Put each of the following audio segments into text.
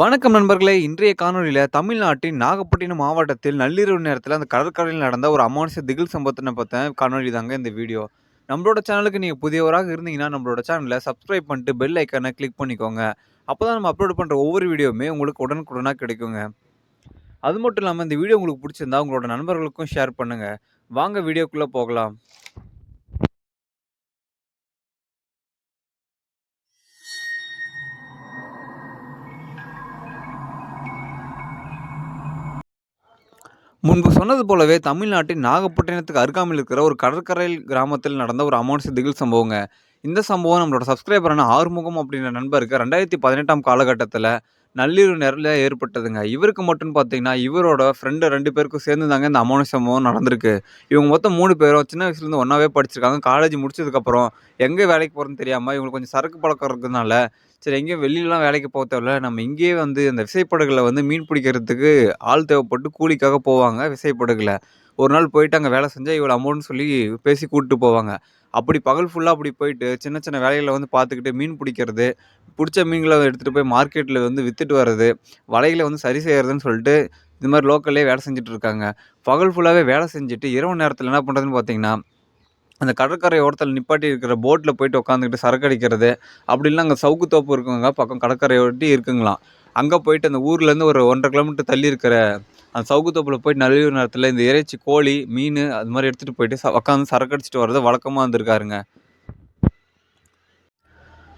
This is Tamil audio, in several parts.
வணக்கம் நண்பர்களே! இன்றைய காணொலியில் தமிழ்நாட்டின் நாகப்பட்டினம் மாவட்டத்தில் நள்ளிரவு நேரத்தில் அந்த கடற்கரையில் நடந்த ஒரு அமானுஷ திகில் சம்பவத்தினை பார்த்த காணொலி தாங்க இந்த வீடியோ. நம்மளோட சேனலுக்கு நீங்கள் புதியவராக இருந்தீங்கன்னா, நம்மளோட சேனலை சப்ஸ்கிரைப் பண்ணிட்டு பெல் ஐகான கிளிக் பண்ணிக்கோங்க. அப்போ தான் நம்ம அப்லோட் பண்ணுற ஒவ்வொரு வீடியோவுமே உங்களுக்கு உடனுக்குடனாக கிடைக்குங்க. அது மட்டும் இல்லாமல் இந்த வீடியோ உங்களுக்கு பிடிச்சிருந்தா உங்களோட நண்பர்களுக்கும் ஷேர் பண்ணுங்கள் வாங்க வீடியோக்குள்ளே போகலாம். முன்பு சொன்னது போலவே தமிழ்நாட்டின் நாகப்பட்டினத்துக்கு அருகாமையில் இருக்கிற ஒரு கடற்கரை கிராமத்தில் நடந்த ஒரு அமௌண்ட் திகில் சம்பவங்க. இந்த சம்பவம் நம்மளோட சப்ஸ்கிரைபரான ஆறுமுகம் அப்படின்ற நண்பருக்கு ரெண்டாயிரத்து பதினெட்டாம் காலகட்டத்தில் நள்ளிரவு நேரத்தில ஏற்பட்டதுங்க. இவருக்கு மட்டும் பார்த்தீங்கன்னா, இவரோட ஃப்ரெண்டு ரெண்டு பேருக்கும் சேர்ந்து தாங்க இந்த அமௌண்ட் சம்பவம் நடந்திருக்கு. இவங்க மொத்தம் மூணு பேரும் சின்ன வயசுலேருந்து ஒன்றாவே படிச்சிருக்காங்க. காலேஜ் முடிச்சதுக்கப்புறம் எங்கே வேலைக்கு போகிறதுன்னு தெரியாமல் இவங்களுக்கு கொஞ்சம் சரக்கு பழக்கம் இருக்கிறதுனால, சரி எங்கேயும் வெளிலலாம் வேலைக்கு போக தேவையில்ல. நம்ம இங்கேயே வந்து அந்த விசைப்படகில் வந்து மீன் பிடிக்கிறதுக்கு ஆள் தேவைப்பட்டு கூலிக்காக போவாங்க விசைப்படகுல. ஒரு நாள் போயிட்டு அங்கே வேலை செஞ்சால் இவ்வளோ அமௌண்ட்னு சொல்லி பேசி கூப்பிட்டு போவாங்க. அப்படி பகல் ஃபுல்லாக அப்படி போயிட்டு சின்ன சின்ன வேலைகளை வந்து பார்த்துக்கிட்டு மீன் பிடிக்கிறது, பிடிச்ச மீன்களை எடுத்துகிட்டு போய் மார்க்கெட்டில் வந்து விற்றுட்டு வர்றது, வலைகளை வந்து சரி செய்கிறதுன்னு சொல்லிட்டு இது மாதிரி லோக்கல்லே வேலை செஞ்சுட்டு இருக்காங்க. பகல் ஃபுல்லாகவே வேலை செஞ்சுட்டு இரவு நேரத்தில் என்ன பண்ணுறதுன்னு பார்த்தீங்கன்னா, அந்த கடற்கரை ஓரத்தில் நிப்பாட்டி இருக்கிற போட்டில் போயிட்டு உட்காந்துக்கிட்டு சரக்கு அடிக்கிறது, அப்படி அங்கே சவுக்கு தோப்பு இருக்குங்க பக்கம் கடற்கரை ஒட்டி இருக்குங்களாம். அங்கே போயிட்டு அந்த ஊர்லேருந்து ஒரு 1 1/2 கிலோமீட்டர் தள்ளி இருக்கிற அந்த சவுக்கு தோப்பில் போயிட்டு நள்ளிரவு நேரத்தில் இந்த இறைச்சி, கோழி, மீன் அது மாதிரி எடுத்துட்டு போயிட்டு ச உட்காந்து சரக்கு அடிச்சிட்டு வர்றது வழக்கமாக வந்திருக்காருங்க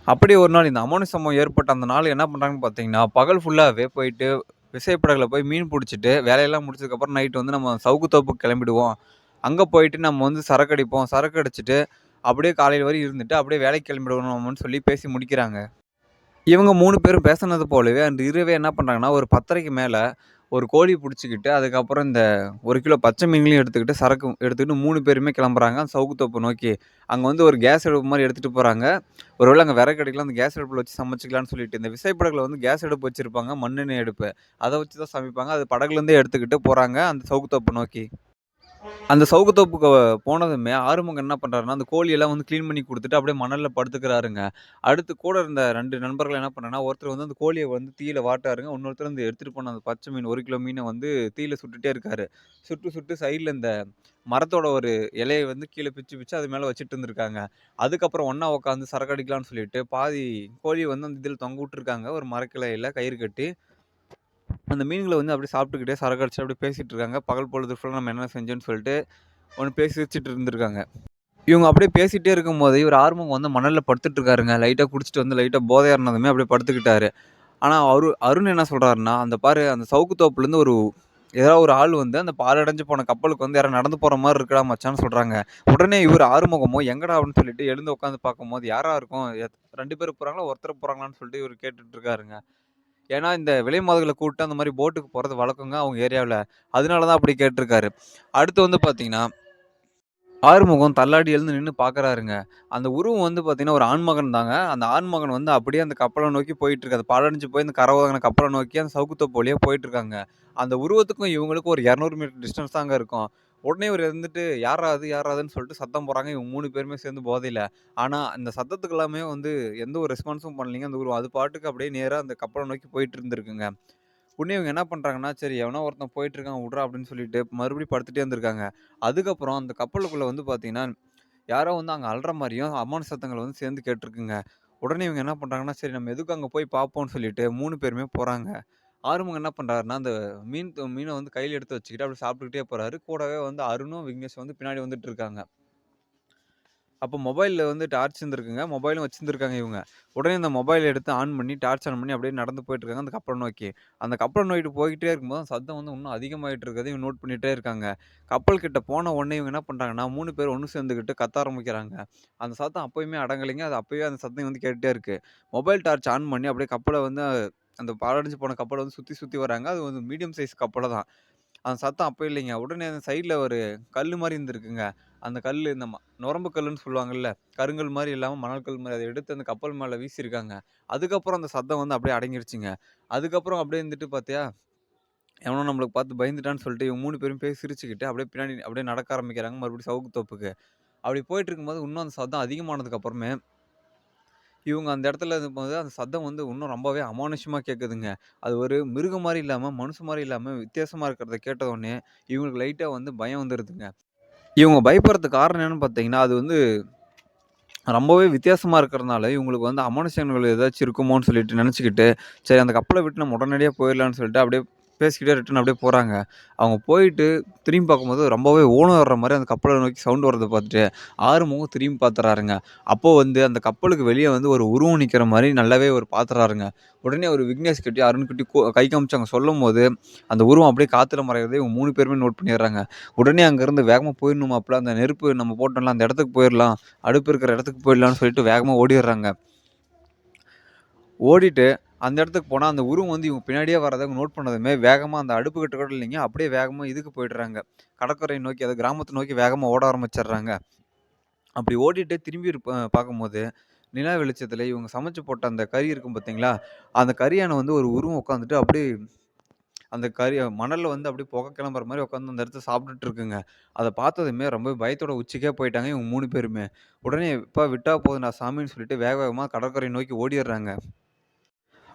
அப்படி ஒரு நாள் இந்த அமானுஷ்ய ஏற்பட்ட அந்த நாள் என்ன பண்ணுறாங்கன்னு பார்த்தீங்கன்னா, பகல் ஃபுல்லாகவே போயிட்டு விசைப்படகுல போய் மீன் பிடிச்சிட்டு வேலையெல்லாம் முடிச்சதுக்கப்புறம் நைட்டு வந்து நம்ம சவுக்கு தோப்புக்கு கிளம்பிடுவோம். அங்கே போயிட்டு நம்ம வந்து சரக்கு அடிப்போம். சரக்கு அடிச்சுட்டு அப்படியே காலையில் வரை இருந்துட்டு அப்படியே வேலைக்கு கிளம்பிடுவோம்னு சொல்லி பேசி முடிக்கிறாங்க. இவங்க மூணு பேரும் பேசுனது போலவே அந்த இரவே என்ன பண்ணுறாங்கன்னா ஒரு பத்தரைக்கு மேலே ஒரு கோழி பிடிச்சிக்கிட்டு அதுக்கப்புறம் இந்த ஒரு கிலோ பச்சை மீன்களையும் எடுத்துக்கிட்டு, சரக்கு எடுத்துக்கிட்டு மூணு பேருமே கிளம்புறாங்க அந்த சவுக்கு தோப்ப நோக்கி. அங்கே வந்து ஒரு கேஸ் அடுப்பு மாதிரி எடுத்துகிட்டு போகிறாங்க ஒரு அங்கே விறகு கிடைக்கல அந்த கேஸ் அடுப்பில் வச்சு சமைச்சிக்கலாம்னு சொல்லிட்டு, இந்த விசைப்படகுல வந்து கேஸ் அடுப்பு வச்சுருப்பாங்க மண்ணெண்ணெய் அடுப்பு. அதை வச்சு தான் சமைப்பாங்க. அது படகுலேருந்தே எடுத்துக்கிட்டு போகிறாங்க அந்த சவுக்கு தோப்ப நோக்கி. அந்த சவுக்கு தோப்புக்கு போனதுமே ஆறுமுகம் என்ன பண்ணுறாருன்னா அந்த கோழியெல்லாம் வந்து க்ளீன் பண்ணி கொடுத்துட்டு அப்படியே மணலில் படுத்துக்கிறாருங்க. அடுத்து கூட இருந்த ரெண்டு நண்பர்கள் என்ன பண்ணாங்கன்னா, ஒருத்தர் வந்து அந்த கோழியை வந்து தீயில வாட்டாருங்க. இன்னொருத்தர் வந்து எடுத்துகிட்டு போன அந்த பச்சை மீன் ஒரு கிலோ மீனை வந்து தீயில சுட்டுட்டே இருக்காரு. சுட்டு சுட்டு சைடில் இந்த மரத்தோட ஒரு இலையை வந்து கீழே பிச்சு பிச்சு அது மேலே வச்சுட்டு இருந்திருக்காங்க. அதுக்கப்புறம் ஒன்றா உட்காந்து சரக்கு அடிக்கலாம்னு சொல்லிட்டு பாதி கோழி வந்து அந்த இதில் தொங்க விட்டுருக்காங்க. ஒரு மரக்கிளையில கயிறு கட்டி. அந்த மீன்களை வந்து அப்படியே சாப்பிட்டுக்கிட்டே சரக்கடிச்சு அப்படியே பேசிகிட்டு இருக்காங்க. பகல் பொழுது ஃபுல்லாக நம்ம என்ன செஞ்சோன்னு சொல்லிட்டு, ஒன்று பேசி சிரிச்சுட்டு இருந்திருக்காங்க. இவங்க அப்படியே பேசிகிட்டே இருக்கும்போது, இவர் ஆறுமுகம் வந்து மணலில் படுத்துட்டு இருக்காருங்க. லைட்டாக குடிச்சிட்டு வந்து லைட்டாக போதையாக இருந்ததுமே அப்படியே படுத்துக்கிட்டாரு. ஆனால் அரு அருண் என்ன சொல்கிறாருன்னா அந்த பாரு அந்த சவுக்கு தோப்புலேருந்து ஒரு ஏதாவது ஒரு ஆள் வந்து அந்த பாலடைஞ்சு போன கப்பலுக்கு வந்து யாரும் நடந்து போகிற மாதிரி இருக்கடா மச்சான்னு சொல்கிறாங்க உடனே இவர் ஆறுமுகமோ எங்கடா அப்படின்னு சொல்லிட்டு எழுந்து உட்காந்து பார்க்கும்போது, யாரா இருக்கும்? எத் 2 பேர் போகிறாங்களா ஒருத்தர் போகிறாங்களான்னு சொல்லிட்டு இவர் கேட்டுட்ருக்காருங்க ஏன்னா இந்த விலை மாதங்களை கூப்பிட்டு அந்த மாதிரி போட்டுக்கு போகிறது வழக்கங்க அவங்க ஏரியாவில் அதனால தான் அப்படி கேட்டிருக்காரு அடுத்து வந்து பார்த்தீங்கன்னா, ஆறுமுகம் தள்ளாடி எழுந்து நின்று பார்க்குறாருங்க. அந்த உருவம் வந்து பார்த்தீங்கன்னா, ஒரு ஆண்மகன் தாங்க. அந்த ஆண்மகன் வந்து அப்படியே அந்த கப்பலை நோக்கி போயிட்டுருக்கு. அது பாழடைஞ்சு போய் அந்த கரை கப்பலை நோக்கி அந்த சவுக்கு தோப்பு போயிட்டுருக்காங்க. அந்த உருவத்துக்கும் இவங்களுக்கும் ஒரு 200 மீட்டர் டிஸ்டன்ஸ் தாங்க இருக்கும். உடனே இவர் இருந்துட்டு யாராவது யாராதுன்னு சொல்லிட்டு சத்தம் போகிறாங்க இவங்க மூணு பேருமே சேர்ந்து போதையில் ஆனால் அந்த சத்தத்துக்கு எல்லாமே வந்து எந்த ஒரு ரெஸ்பான்ஸும் பண்ணலீங்க அந்த உருவம். அது பாட்டுக்கு அப்படியே நேராக அந்த கப்பலை நோக்கி போயிட்டு இருந்திருக்குங்க. உடனே இவங்க என்ன பண்ணுறாங்கன்னா சரி எவனோ ஒருத்தன் போயிட்டுருக்கான் விட்றா அப்படின்னு சொல்லிட்டு மறுபடியும் படுத்துகிட்டே இருந்திருக்காங்க. அதுக்கப்புறம் அந்த கப்பலுக்குள்ளே வந்து பார்த்தீங்கன்னா, யாரோ வந்து அங்கே அல்ற மாதிரியும் அமானுஷ சத்தங்கள் வந்து சேர்ந்து கேட்டிருக்குங்க உடனே இவங்க என்ன பண்ணுறாங்கன்னா சரி நம்ம எதுக்கு அங்கே போய் பார்ப்போம்னு சொல்லிட்டு மூணு பேருமே போகிறாங்க ஆறுமுகம் என்ன பண்ணுறாருன்னா அந்த மீன் மீனை வந்து கையில் எடுத்து வச்சுக்கிட்டு அப்படியே சாப்பிட்டுக்கிட்டே போகிறாரு கூடவே வந்து அருணும், விக்னேஷும் வந்து பின்னாடி வந்துட்டு இருக்காங்க. அப்போ மொபைலில் வந்து டார்ச் இருந்திருக்குங்க. மொபைலும் வச்சுருந்துருக்காங்க இவங்க. உடனே இந்த மொபைலை எடுத்து ஆன் பண்ணி, டார்ச் ஆன் பண்ணி அப்படியே நடந்து போயிட்டுருக்காங்க அந்த கப்பலை நோக்கி. அந்த கப்பலை நோக்கிட்டு போய்கிட்டே இருக்கும்போது, சத்தம் வந்து இன்னும் அதிகமாகிட்டு இருக்கிறது இவங்க நோட் பண்ணிகிட்டே இருக்காங்க. கப்பல் கிட்ட போன உடனே இவங்க என்ன பண்ணுறாங்கன்னா மூணு பேர் ஒன்று சேர்ந்துக்கிட்டு கத்த ஆரம்பிக்கிறாங்க. அந்த சத்தம் அப்போயுமே அடங்கலைங்க. அது அப்போயே அந்த சத்தம் வந்து கேட்டுட்டே இருக்குது மொபைல் டார்ச் ஆன் பண்ணி அப்படியே கப்பலை வந்து அந்த பாலடைஞ்சு போன கப்பலை வந்து சுற்றி சுற்றி வராங்க. அது வந்து மீடியம் சைஸ் கப்பலை தான். அந்த சத்தம் அப்போ இல்லைங்க. உடனே அந்த சைடில் ஒரு கல் மாதிரி இருந்திருக்குங்க. அந்த கல் இந்த ம நொரம்பு கல்லுன்னு சொல்லுவாங்கல்ல. கருங்கல் மாதிரி இல்லாமல் மணல் கல் மாதிரி அதை எடுத்து அந்த கப்பல் மேலே வீசியிருக்காங்க. அதுக்கப்புறம் அந்த சத்தம் வந்து அப்படியே அடங்கிருச்சுங்க. அதுக்கப்புறம் அப்படியே இருந்துட்டு பார்த்தியா, எவனோ நம்மளுக்கு பார்த்து பயந்துட்டான்னு சொல்லிட்டு இவங்க மூணு பேரும் பேசி சிரிச்சுக்கிட்டு அப்படியே பின்னாடி அப்படியே நடக்க ஆரம்பிக்கிறாங்க மறுபடியும் சவுக்கு தோப்புக்கு. அப்படி போயிட்டு இருக்கும்போது இன்னும் அந்த சத்தம் அதிகமானதுக்கப்புறமே இவங்க அந்த இடத்துல இருக்கும்போது அந்த சத்தம் வந்து இன்னும் ரொம்பவே அமானுஷமாக கேட்குதுங்க. அது ஒரு மிருகம் மாதிரி இல்லாமல் மனுஷ மாதிரி இல்லாமல் வித்தியாசமாக இருக்கிறத கேட்டவுடனே, இவங்களுக்கு லைட்டாக வந்து பயம் வந்துருதுங்க. இவங்க பயப்படுறதுக்கு காரணம் என்னன்னு பார்த்தீங்கன்னா, அது வந்து ரொம்பவே வித்தியாசமாக இருக்கிறனால, இவங்களுக்கு வந்து அமானுஷங்கள் ஏதாச்சும் இருக்குமோன்னு சொல்லிட்டு நினச்சிக்கிட்டு சரி அந்த கப்பலை விட்டு நம்ம உடனடியாக போயிடலான்னு சொல்லிட்டு அப்படியே பேசிக்கிட்டே ரிட்டன் அப்படியே போகிறாங்க அவங்க போயிட்டு திரும்பி பார்க்கும்போது ரொம்பவே ஓலம் வர்ற மாதிரி அந்த கப்பலை நோக்கி சவுண்டு வரதை பார்த்துட்டு, ஆறுமுகம் திரும்பி பார்த்துறாருங்க. அப்போ வந்து அந்த கப்பலுக்கு வெளியே வந்து ஒரு உருவம் நிற்கிற மாதிரி நல்லாவே ஒரு பார்த்துறாருங்க. உடனே ஒரு விக்னேஷ் கட்டி அருண் கட்டி கை காமிச்சாங்க சொல்லும் சொல்லும்போது, அந்த உருவம் அப்படியே காற்றுல மறைகிறதே இவங்க மூணு பேருமே நோட் பண்ணிடுறாங்க. உடனே அங்கேருந்து வேகமாக போயிடணும் மாப்ள, அந்த நெருப்பு நம்ம போட்டோம்ல அந்த இடத்துக்கு போயிடலாம் அடுப்பு இருக்கிற இடத்துக்கு போயிடலாம்னு சொல்லிட்டு வேகமாக ஓடிடுறாங்க ஓடிட்டு அந்த இடத்துக்கு போனா, அந்த உருவம் வந்து இவங்க பின்னாடியே வர்றத நோட் பண்ணதுமே, வேகமா அந்த அடுப்பு கிட்ட கூட இல்லைங்க. அப்படியே வேகமா இதுக்கு போயிடுறாங்க. கடற்கரையை நோக்கி, அதாவது கிராமத்த நோக்கி வேகமா ஓட ஆரம்பிச்சர்றாங்க. அப்படி ஓடிட்டு திரும்பி இருப்ப பார்க்கும்போது, நிலா வெளிச்சத்தில இவங்க சமைச்சு போட்ட அந்த கறி இருக்கும் பார்த்தீங்களா, அந்த கறியான வந்து ஒரு உருவம் உட்காந்துட்டு அப்படியே அந்த கறி மணல்ல வந்து அப்படியே புகை கிளம்புற மாரி உட்காந்து அந்த இடத்த சாப்பிட்டுட்டு இருக்குங்க. அத பார்த்ததுமே ரொம்ப பயத்தோட உச்சிக்கே போயிட்டாங்க இவங்க 3 பேருமே. உடனே "எப்பா விட்டா போதும்டா சாமின்னு" சொல்லிட்டு வேக வேகமா கடற்கரையை நோக்கி ஓடிர்றாங்க.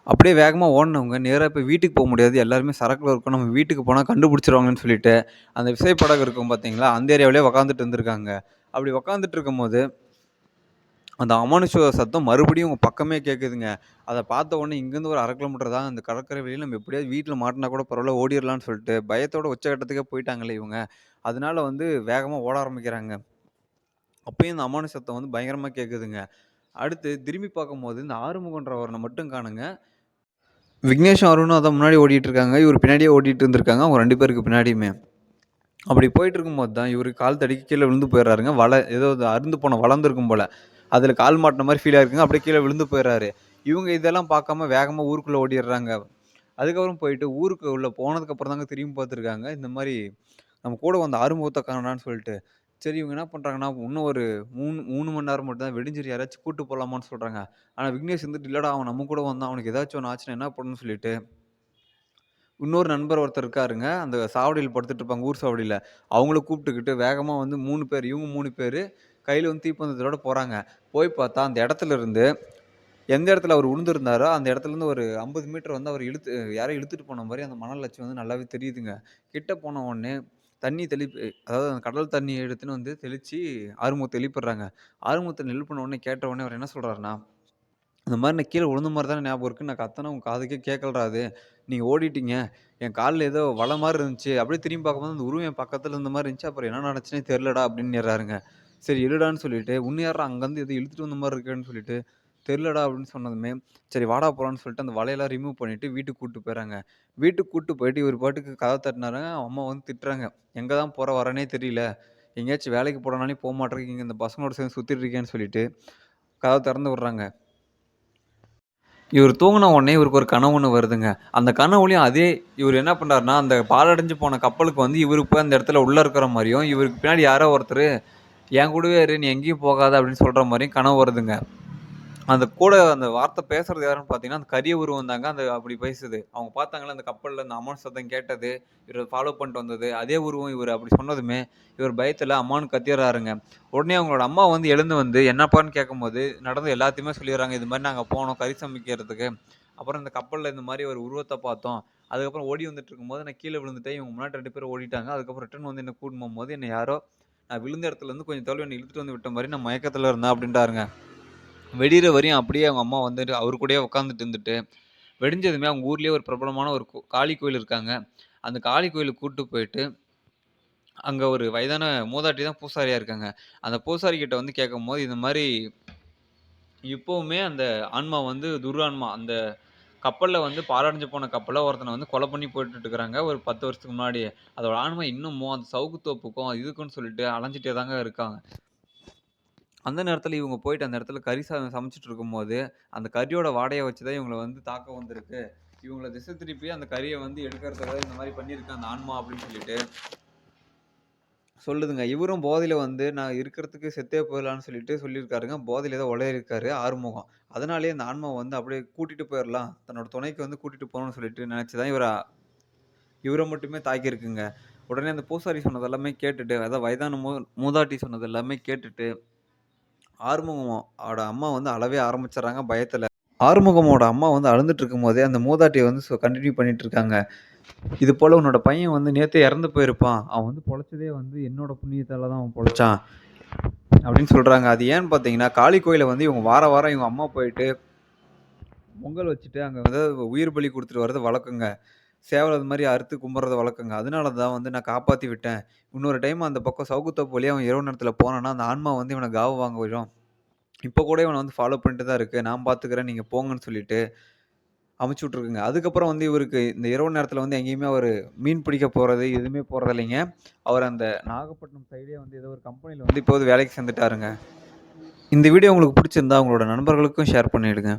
அப்படியே வேகமாக ஓடினவங்க நேராக போய் வீட்டுக்கு போக முடியாது. எல்லாருமே சரக்கில் இருக்கோம். நம்ம வீட்டுக்கு போனால் கண்டுபிடிச்சிருவாங்கன்னு சொல்லிட்டு, அந்த விசைப்படகு இருக்கும் பார்த்தீங்களா, அந்த ஏரியாவிலேயே உட்காந்துட்டு இருந்திருக்காங்க. அப்படி உட்காந்துட்டு இருக்கும்போது, அந்த அமானுஷ சத்தம் மறுபடியும் உங்கள் பக்கமே கேட்குதுங்க. அதை பார்த்த உடனே இங்கேருந்து ஒரு அரை கிலோமீட்டர் தான் அந்த கடற்கரை வெளியில் நம்ம எப்படியாவது வீட்டில் மாட்டினா கூட பரவாயில்ல ஓடிடலாம்னு சொல்லிட்டு, பயத்தோட உச்சகட்டத்துக்கே போயிட்டாங்களே இவங்க. அதனால வந்து வேகமாக ஓட ஆரம்பிக்கிறாங்க. அப்பயும் இந்த அமானுஷ சத்தம் வந்து பயங்கரமாக கேட்குதுங்க. அடுத்து திரும்பி பார்க்கும்போது, இந்த ஆறுமுகன்றவர மட்டும் காணுங்க விக்னேஷும், அருணும் அதான் முன்னாடி ஓடிட்டு இருக்காங்க. இவர் பின்னாடியே ஓடிட்டு இருந்திருக்காங்க. அவங்க ரெண்டு பேருக்கு பின்னாடியுமே. அப்படி போயிட்டு இருக்கும்போது தான், இவரு கால் தடிக்க கீழே விழுந்து போயிடுறாருங்க. வள ஏதோ அருந்து அறுந்து போன வளர்ந்துருக்கும் போல. அதில் கால் மாட்டின மாதிரி ஃபீல் ஆயிருக்குங்க. அப்படியே கீழே விழுந்து போயிடுறாரு. இவங்க இதெல்லாம் பார்க்காம வேகமாக ஊருக்குள்ளே ஓடிடுறாங்க அதுக்கப்புறம் போயிட்டு ஊருக்கு உள்ளே போனதுக்கப்புறம் தாங்க திரும்பி பார்த்துருக்காங்க. இந்த மாதிரி நம்ம கூட வந்த ஆறுமுகத்த காணான்னு சொல்லிட்டு. சரி இவங்க என்ன பண்ணுறாங்கன்னா இன்னும் ஒரு 3 3 மணி நேரம் மட்டும் தான் யாராச்சும் கூட்டு போகலாமான்னு சொல்கிறாங்க ஆனால் விக்னேஷ் வந்துட்டு, இல்லைடா அவன் நம்ம கூட வந்தான். அவனுக்கு ஏதாச்சும் ஒன்று ஆச்சுன்னா என்ன பண்ணணும்னு" சொல்லிட்டு இன்னொரு நண்பர் ஒருத்தர் இருக்காருங்க. அந்த சாவடியில் படுத்துட்டு இருப்பாங்க, ஊர் சாவடியில் அவங்கள கூப்பிட்டுக்கிட்டு வேகமாக வந்து மூணு பேர், இவங்க மூணு பேர் கையில் வந்து தீப்பந்தத்தோட போகிறாங்க போய் பார்த்தா அந்த இடத்துல இருந்து எந்த இடத்துல அவர் உளுந்துருந்தாரோ அந்த இடத்துலருந்து ஒரு 50 மீட்டர் வந்து அவர் இழுத்து யாரையும் இழுத்துட்டு போன மாதிரி அந்த மணல் லட்சம் வந்து நல்லாவே தெரியுதுங்க. கிட்ட போன உடனே தண்ணி தெளிப்பு அதாவது அந்த கடல் தண்ணியை எடுத்துன்னு வந்து தெளித்து ஆறுமுகத்தை எழுப்பிடுறாங்க. நெல் பண்ண உடனே கேட்ட உடனே அவர் என்ன சொல்கிறாருன்னா "இந்த மாதிரி நான் கீழே விழுந்த மாதிரி தானே ஞாபகம் இருக்குது நான் கத்தனை உங்க காதுக்கே கேட்கலடா அது. நீங்கள் ஓடிட்டீங்க. என் காலில் ஏதோ வள மாதிரி இருந்துச்சு. அப்படியே திரும்பி பார்க்கும்போது அந்த உருவம் என் பக்கத்தில் இருந்த மாதிரி இருந்துச்சு. அப்புறம் என்ன நடந்துச்சுன்னே அப்படின்னு ஏறாருங்க சரி இருடான்னு சொல்லிட்டு, உன்னையாரா அங்கேருந்து எதுவும் இழுத்துட்டு வந்த மாதிரி இருக்கேன்னு" சொல்லிட்டு, தெரிலடா அப்படின்னு சொன்னதுமே, சரி வாடா போகலான்னு சொல்லிட்டு அந்த வலையெல்லாம் ரிமூவ் பண்ணிட்டு வீட்டுக்கு கூப்பிட்டு போயிடறாங்க வீட்டுக்கு கூப்பிட்டு போயிட்டு இவரு பாட்டுக்கு கதை தட்டினாருங்க அம்மா வந்து திட்டுறாங்க. எங்கே தான் போகிற வரனே தெரியல. எங்கேயாச்சும் வேலைக்கு போடானாலும் போக மாட்றீங்க. இந்த பசங்களோட சேர்ந்து சுத்திட்டு இருக்கேன்னு" சொல்லிட்டு கதை திறந்து விடுறாங்க. இவர் தூங்கின உடனே இவருக்கு ஒரு கனவு ஒன்று வருதுங்க. அந்த கனவுலையும் அதே இவர் என்ன பண்ணுறாருனா அந்த பாலடைஞ்சு போன கப்பலுக்கு வந்து இவருக்கு போய் அந்த இடத்துல உள்ளே இருக்கிற மாதிரியும் இவருக்கு பின்னாடி யாரோ ஒருத்தர் "என் கூடவே இரு. நீ எங்கேயும் போகாத" அப்படின்னு சொல்கிற மாதிரியும் கனவு வருதுங்க. அந்த கூட அந்த வார்த்தை பேசுறது யாருன்னு பார்த்தீங்கன்னா, அந்த கரிய உருவம் தாங்க அந்த அப்படி பேசுது. அவங்க பார்த்தாங்களே அந்த கப்பலில் அந்த அமானுஷ சத்தம் கேட்டது, இவர் ஃபாலோ பண்ணிட்டு வந்தது, அதே உருவம் இவர் அப்படி சொன்னதுமே, இவர் பயத்தில் அம்மான்னு கத்திடுறாருங்க உடனே அவங்களோட அம்மா வந்து எழுந்து வந்து என்னப்பான்னு கேட்கும்போது, நடந்து எல்லாத்தையுமே சொல்லிடுறாங்க இது மாதிரி நாங்கள் போனோம் கறி சமைக்கிறதுக்கு. அப்புறம் இந்த கப்பலில் இந்த மாதிரி ஒரு உருவத்தை பார்த்தோம். அதுக்கப்புறம் ஓடி வந்துட்டு இருக்கும்போது நான் கீழே விழுந்துட்டேன். இவங்க முன்னாடி ரெண்டு பேரும் ஓடிட்டாங்க. அதுக்கப்புறம் ரிட்டர்ன் வந்து என்ன கூட்டின்னு போது என்ன யாரோ நான் விழுந்த இடத்துல இருந்து கொஞ்சம் தொலைவு என்னை இழுத்துட்டு வந்து விட்ட மாதிரி நான் மயக்கத்தில் இருந்தேன் அப்படின்ட்டாருங்க. வெடிகிற வரையும் அப்படியே அவங்க அம்மா வந்துட்டு அவர் கூடயே உட்காந்துட்டு இருந்துட்டு, வெடிஞ்சதுமே அவங்க ஊர்லேயே ஒரு பிரபலமான ஒரு கோ காளி கோயில் இருக்காங்க. அந்த காளி கோயிலுக்கு கூப்பிட்டு போயிட்டு, அங்கே ஒரு வயதான மூதாட்டி தான் பூசாரியாக இருக்காங்க. அந்த பூசாரி கிட்ட வந்து கேட்கும்போது, இந்த மாதிரி இப்போவுமே அந்த ஆன்மா வந்து துர்ஆன்மா. அந்த கப்பலில் வந்து பாழடைஞ்சு போன கப்பலை ஒருத்தனை வந்து கொலை பண்ணி போட்டுட்டு இருக்கிறாங்க. ஒரு 10 வருஷத்துக்கு முன்னாடி. அதோட ஆன்மா இன்னமும் அந்த சவுக்கு தோப்புக்கும், இதுக்குன்னு சொல்லிட்டு அலைஞ்சிட்டே தாங்க இருக்காங்க. அந்த நேரத்துல இவங்க போயிட்டு அந்த இடத்துல கறி சாதம் சமைச்சிட்டு இருக்கும்போது, அந்த கறியோட வாடையை வச்சு தான் இவங்கள வந்து தாக்க வந்திருக்கு. இவங்கள திசை திருப்பி அந்த கறிய வந்து எடுக்கிறதுக்காக இந்த மாரி பண்ணியிருக்கு அந்த ஆன்மா அப்படின்னு சொல்லிட்டு சொல்லுதுங்க. இவரும் போதையில வந்து நான் இருக்கிறதுக்கு செத்தே போயிடலான்னு சொல்லிட்டு சொல்லியிருக்காருங்க. போதையில ஏதோ உளறியிருக்காரு ஆறுமுகம். அதனாலேயே அந்த ஆன்மாவ வந்து அப்படியே கூட்டிட்டு போயிரலாம். தன்னோட துணைக்கு வந்து கூட்டிட்டு போகணும்னு சொல்லிட்டு நினைச்சு தான் இவர இவர மட்டுமே தாக்கியிருக்குங்க. உடனே அந்த பூசாரி சொன்னது எல்லாமே கேட்டுட்டு, அதாவது வயதான மூ மூதாட்டி சொன்னது எல்லாமே கேட்டுட்டு, ஆறுமுகமோட அம்மா வந்து அழவே ஆரம்பிச்சிடுறாங்க பயத்தில். ஆறுமுகமோட அம்மா வந்து அழுந்துட்டு இருக்கும்போதே அந்த மூதாட்டியை வந்து கண்டினியூ பண்ணிட்டு இருக்காங்க இது போல் உன்னோட பையன் வந்து நேற்றே இறந்து போயிருப்பான். அவன் வந்து பொழைச்சதே வந்து என்னோட புண்ணியத்தால் தான் அவன் பொழைச்சான் அப்படின்னு சொல்கிறாங்க அது ஏன்னு பார்த்தீங்கன்னா காளி கோயிலை வந்து இவங்க வார வாரம் இவங்க அம்மா போயிட்டு பொங்கல் வச்சுட்டு அங்கே வந்து உயிர் பலி கொடுத்துட்டு வர்றது வழக்கங்க. சேவல் அது மாதிரி அறுத்து கும்பிட்றது வழக்கங்க. அதனால தான் வந்து நான் காப்பாற்றி விட்டேன். இன்னொரு டைம் அந்த பக்கம் சவுக்குத்தோப்பு வழியாக அவன் இரவு நேரத்தில் போனான்னா அந்த ஆன்மா வந்து இவனை காவு வாங்க விடும். இப்போ கூட இவனை வந்து ஃபாலோ பண்ணிட்டு தான் இருக்குது நான் பார்த்துக்கிறேன் நீங்கள் போங்கன்னு சொல்லிட்டு அமுச்சு விட்ருக்குங்க அதுக்கப்புறம் வந்து இவருக்கு இந்த இரவு நேரத்தில் வந்து எங்கேயுமே அவர் மீன் பிடிக்க போகிறது எதுவுமே போகிறது அவர் அந்த நாகப்பட்டினம் சைடே வந்து ஏதோ ஒரு கம்பெனியில் வந்து இப்போது வேலைக்கு சேர்ந்துட்டாருங்க. இந்த வீடியோ உங்களுக்கு பிடிச்சிருந்தா உங்களோட நண்பர்களுக்கும் ஷேர் பண்ணிவிடுங்க